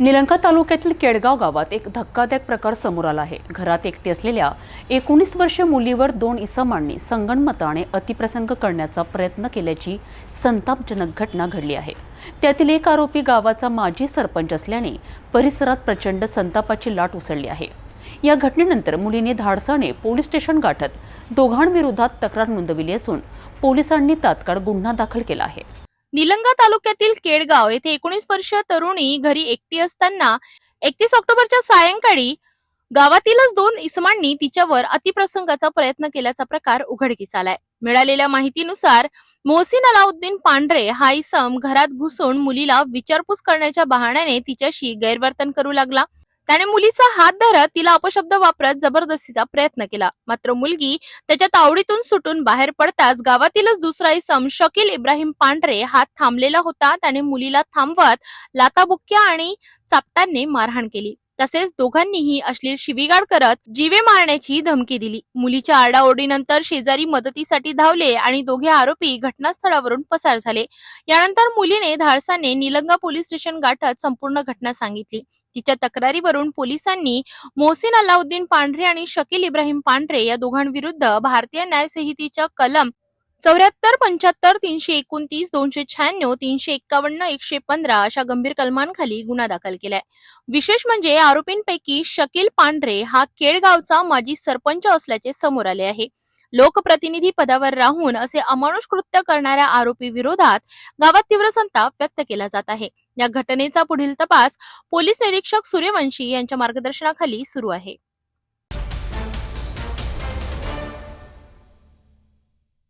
निलंका तालुक्यातील केडगाव गावात एक धक्कादायक प्रकार समोर आला आहे. घरात एकटी असलेल्या एकोणीस वर्ष मुलीवर दोन इसमांनी संगणमताने अतिप्रसंग करण्याचा प्रयत्न केल्याची संतापजनक घटना घडली आहे. त्यातील एक आरोपी गावाचा माजी सरपंच असल्याने परिसरात प्रचंड संतापाची लाट उसळली आहे. या घटनेनंतर मुलीने धाडसाने पोलीस स्टेशन गाठत दोघांविरोधात तक्रार नोंदविली असून पोलिसांनी तात्काळ गुन्हा दाखल केला आहे. निलंगा तालुक्यातील केडगाव येथे एकोणीस वर्षीय तरुणी घरी एकटी असताना एकतीस ऑक्टोबरच्या सायंकाळी गावातीलच दोन इसमांनी तिच्यावर अतिप्रसंगाचा प्रयत्न केल्याचा प्रकार उघडकीस आलाय. मिळालेल्या माहितीनुसार मोहसिन अलाउद्दीन पांढरे हा इसम घरात घुसून मुलीला विचारपूस करण्याच्या बहाण्याने तिच्याशी गैरवर्तन करू लागला. त्याने मुलीचा हात धरत तिला अपशब्द वापरत जबरदस्तीचा प्रयत्न केला. मात्र मुलगी त्याच्या तावडीतून सुटून बाहेर पडताच गावातीलच दुसरा इसम शकील इब्राहिम पांढरे हात थांबलेला होता. त्याने मुलीला थांबवत लाताबुक्क्या आणि चापटांनी मारहाण केली. तसेच दोघांनीही अश्लील शिवीगाळ करत जीवे मारण्याची धमकी दिली. मुलीच्या आरडाओरडीनंतर शेजारी मदतीसाठी धावले आणि दोघे आरोपी घटनास्थळावरून पसार झाले. यानंतर मुलीने धाडसाने निलंगा पोलीस स्टेशन गाठत संपूर्ण घटना सांगितली. तिच्या तक्रारीवरून पोलिसांनी मोहसिन अलाउद्दीन पांढरे आणि शकील इब्राहिम पांढरे या दोघांविरुद्ध भारतीय न्याय संहितेच्या कलम चौऱ्याहत्तर पंच्याहत्तर तीनशे एकोणतीस दोनशे शहाण्णव तीनशे एक्कावन्न एकशे पंधरा अशा गंभीर कलमांखाली गुन्हा दाखल केलाय. विशेष म्हणजे आरोपींपैकी शकील पांढरे हा केळगावचा माजी सरपंच असल्याचे समोर आले आहे. लोकप्रतिनिधी पदावर राहून असे अमानुष कृत्य करणाऱ्या आरोपी विरोधात गावात तीव्र संताप व्यक्त केला जात आहे. या घटनेचा पुढील तपास पोलीस निरीक्षक सूर्यवंशी यांच्या मार्गदर्शनाखाली सुरू आहे.